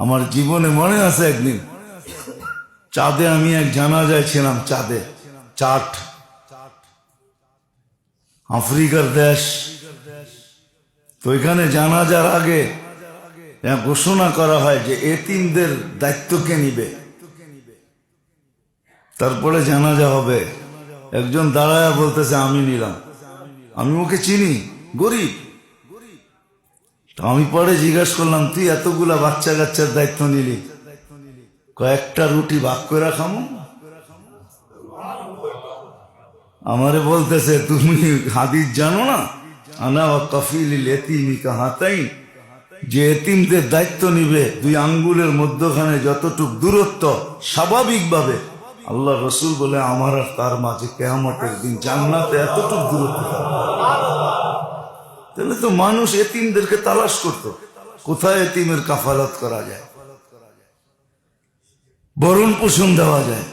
আমার জীবনে মনে আছে একদিন। চাঁদে আমি এক জানাজায় ছিলাম, চাঁদে। চাট আফ্রিকার দেশ। তো এখানে জানাজার আগে ঘোষণা করা হয় যে এতিমদের দায়িত্ব কে নিবে? তারপরে জানাজা হবে। একজন দাঁড়ায় বলতেছে, আমি নিলাম। আমি ওকে চিনি, গরিব। তো আমি পরে জিজ্ঞাসা করলাম, তুই এতগুলা বাচ্চা কাচ্চার দায়িত্ব নিলি? কয়েকটা রুটি ভাগ করে খামো আমারে বলতেছে, তুমি হাদিস জানো না? আনা ও কফিল এতিমি কাহাতাই যে এতিমদের দায়িত্ব নিবে, দুই আঙ্গুলের মধ্যখানে যতটুক দূরত্ব, স্বাভাবিকভাবে। আল্লাহ রসুল বলে, আমার আর তার মাঝে কেয়ামতের দিন জান্নাতে এতটুক দূরত্ব। তাহলে তো মানুষ এতিমদেরকে তালাশ করত। কোথায় এতিমের কাফালত করা যায়? বরণ পোষণ দেওয়া যায়।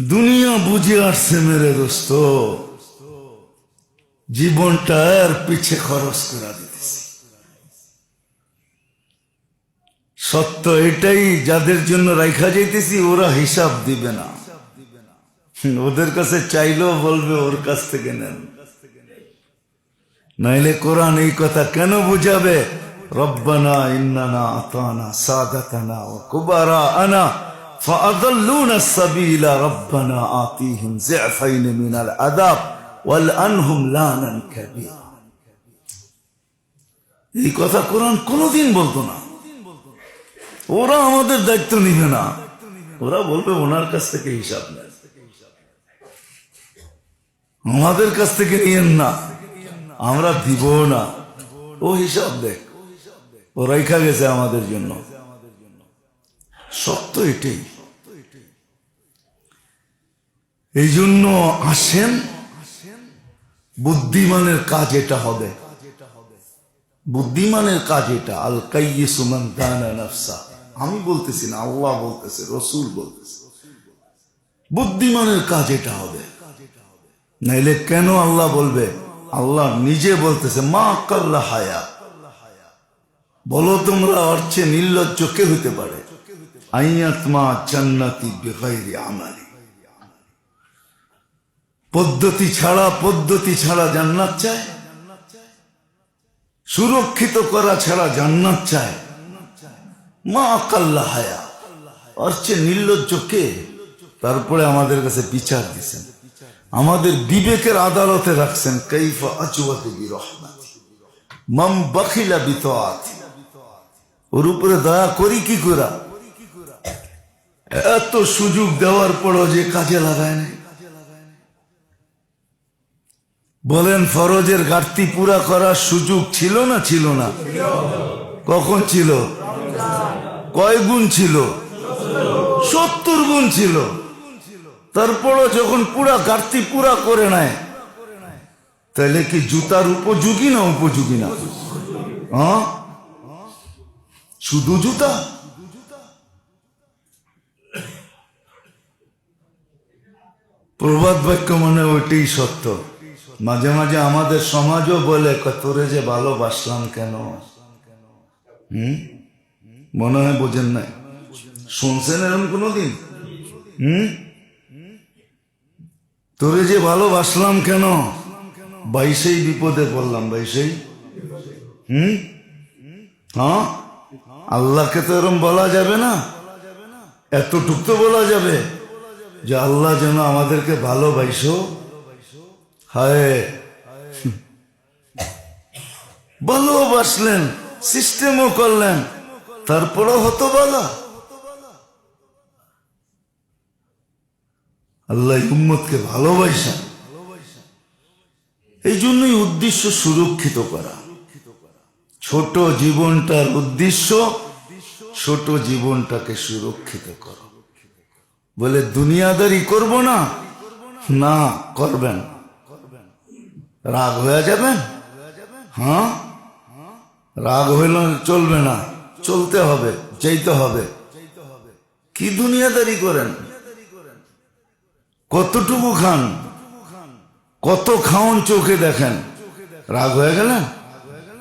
দুনিয়া বুঝে আসছে মেরে দোস্ত। জীবনটা আর পিছে খরচ করা দিতেছে। সত্য এটাই, যাদের জন্য রাইখা যাইতেছি, ওরা হিসাব দিবে না। ওদের কাছে চাইলেও বলবে ওর কাছ থেকে নেন নাইলে কোরআন এই কথা কেন বুঝাবে রব্বানা ইন্নানা আতানা সাদাতানা ওয়া কুবারা আনা فأضلونا السبيل ربنا آتيهم زعفين من العذاب والأنهم لانا كبيرا এই কথা কোরআন কোনোদিন বলতো না ওরা আমাদের দায়িত্ব নিবে না ওরা বলবে ওনার কাছ থেকে হিসাব নেন আমাদের কাছ থেকে নিয়েন না। আমরা দিব না। ও হিসাব দেখ। ও রেখা গেছে আমাদের জন্য। সত্য এটাই। এই জন্য আসেন। বুদ্ধিমানের কাজ এটা হবে। বুদ্ধিমানের কাজ এটা। আল কাইয়িসুমান দানা নাফসা। আমি বলতেছি না, আল্লাহ বলতেছে, রসুল বলতেছে। বুদ্ধিমানের কাজ এটা হবে। নাইলে কেন আল্লাহ বলবে? আল্লাহ নিজে বলতেছে, মা কাল্লা হায়া। বলো তোমরা অর্চে নির্লজ্জ কে হইতে পারে? আইয়াতমা জান্নাতি বেগাইরি আমালি। পদ্ধতি ছাড়া পদ্ধতি ছাড়া জান্নাত চায়? সুরক্ষিত করা ছাড়া জান্নাত চায়? মা কাল্লা হায়া। অর্চে নির্লজ্জ কে? তারপরে আমাদের কাছে বিচার দিছেন আমাদের বিবেকের আদালতে রাখছেন কৈফা আচুয়াতে বিরহমাতি মাম বখিলা ওর উপরে দয়া করি কি করা? এত সুযোগ দেওয়ার পরও যে কাজে লাগায় নাই। বলেন, ফরজের ঘাটতি পুরা করার সুযোগ ছিল না ছিল না? কখন ছিল? কয় গুণ ছিল? সত্তর গুণ ছিল। তারপরও যখন পুরা ঘাটতি পুরা করে নেয় তাহলে কি জুতার উপযোগী না উপযোগী না? হ্যাঁ? শুধু জুতা? প্রবাদ বাক্য মানে ওইটাই সত্য। মাঝে মাঝে আমাদের সমাজও বলে "ক, তোরে যে ভালোবাসলাম কেন? হুম? মনে হয় বোঝেন নাই। শুনছেন এরকম কোনোদিন? হুম? তোরে যে ভালোবাসলাম কেন? বাইশেই বিপদে পড়লাম, বাইশেই। হুম? হ্যাঁ? আল্লাহকে তো এরকম বলা যাবে না। এতটুক তো বলা যাবে যে আল্লাহ যেন আমাদেরকে ভালোবাসো। হায়। ভালোবাসলেন সিস্টেমও করলেন, তারপরও হতো বলা আল্লাহ উম্মতকে ভালোবাসেন এই জন্যই উদ্দেশ্য সুরক্ষিত করা। ছোট জীবনটার উদ্দেশ্য ছোট জীবনটাকে সুরক্ষিত করো। বলে, দুনিয়াদারি করব না? না, করবেন। রাগ হয়ে যাবেন? হ্যাঁ? রাগ হইল, চলবে না। চলতে হবে যেতে হবে। কি দুনিয়াদারি করেন? কতটুকু খান? কত খাওন চোখে দেখেন? রাগ হয়ে গেলেন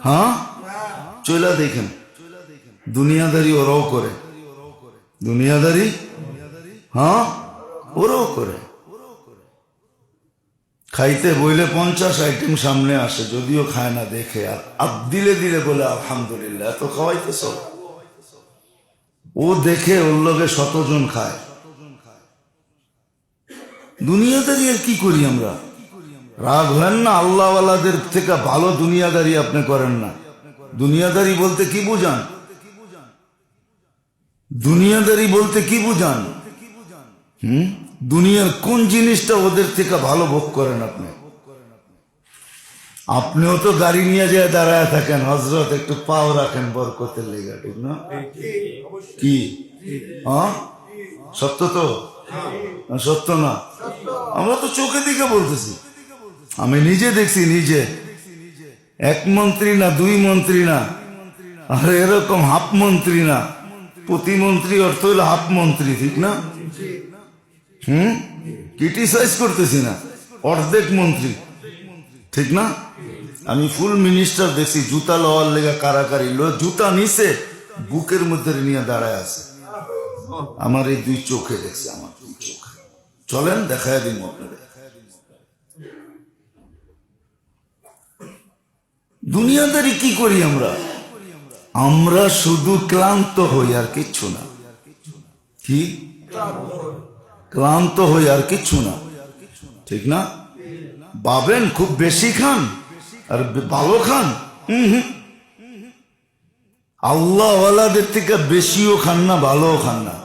হ্যাঁ? চইলা দেখেন। দুনিয়াদারি ওরাও করে। দুনিয়াদারি? হ্যাঁ? ওরাও করে। খাইতে বইলে পঞ্চাশ আইটেম সামনে আসে, যদিও খায় না দেখে। আর আব দিলে দিলে বলে, আলহামদুলিল্লাহ, এত খাওয়াইতে সব ও দেখে ওর লগে শতজন খায়। দুনিয়াদারি আর কি করি আমরা? রাগ হেন না আল্লাহওয়ালাদের থেকে ভালো দুনিয়াদারি আপনি করেন না। দুনিয়াদারি বলতে কি বুঝান? দুনিয়াদারি বলতে কি বুঝান? হুম? দুনিয়ার কোন জিনিসটা ওদের থেকে ভালো ভোগ করেন আপনি? আপনিও তো গাড়ি নিয়ে যায় দাঁড়ায় থাকেন হজরত একটু পাও রাখেন বরকতের লেগা ঠিক না? কি? হ্যাঁ? সত্য তো? সত্য না। আমরা তো চোখে দিকে বলতেছি। আমি নিজে দেখছি, নিজে। এক মন্ত্রী না, দুই মন্ত্রী না। আর এরকম হাফ মন্ত্রী না। প্রতিমন্ত্রী অর্থ হইল হাফ মন্ত্রী, ঠিক না? হুম? ক্রিটিসাইজ করতেছি না। অর্ধেক মন্ত্রী, ঠিক না? আমি ফুল মিনিস্টার দেখছি, জুতা লওয়ার লেগে কারাকারি। জুতা নিচে বুকের মধ্যে নিয়ে দাঁড়ায় আছে। আমার এই দুই চোখে দেখছি আমার। চলেন, দেখায় দিন দুনিয়াদারি কি করি আমরা? আমরা শুধু ক্লান্ত হই আর কিচ্ছু না। কি? ক্লান্ত হই আর কিচ্ছু না। ঠিক না? পাবেন খুব বেশি খান আর ভালো খান। আল্লাহওয়ালাদের থেকে বেশিও খান না, ভালোও খান না।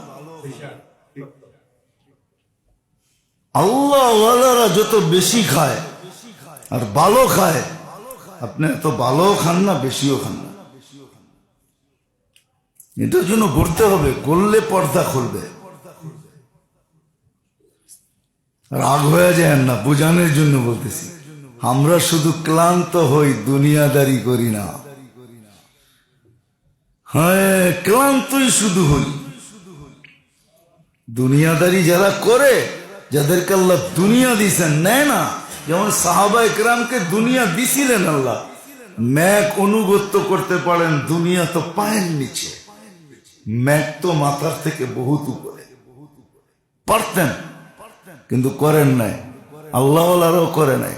আল্লাহওয়ালারা যত বেশি খায় আর ভালো খায়, আপনি এত ভালোও খান না, বেশিও খান না। এটার জন্য করতে হবে, করলে পর্দা খুলবে। রাগ হয়ে যায় না, বোঝানোর জন্য বলতেছি। আমরা শুধু ক্লান্ত হই, দুনিয়াদারি করি না। হ্যাঁ ক্লান্তই শুধু হই। দুনিয়াদারি যারা করে যাদেরকে আল্লাহ দুনিয়া দিয়েছেন, নেয় না। যেমন সাহাবা একরামকে দুনিয়া দিছিলেন আল্লাহ। ম্যাক অনুগত্য করতে পারেন, দুনিয়া তো পায়ের নিচে। ম্যাক তো মাথার থেকে বহুত উপরে। পারতেন, কিন্তু করেন নাই। আল্লাহ করে নাই।